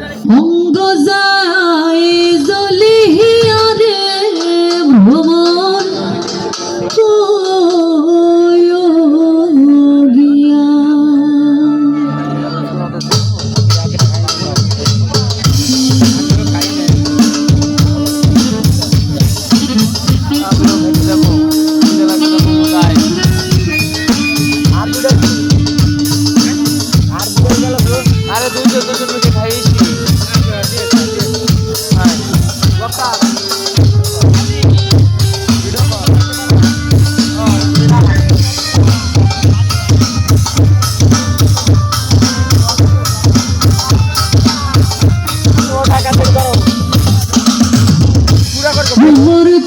নালে। অঙ্গ Amor e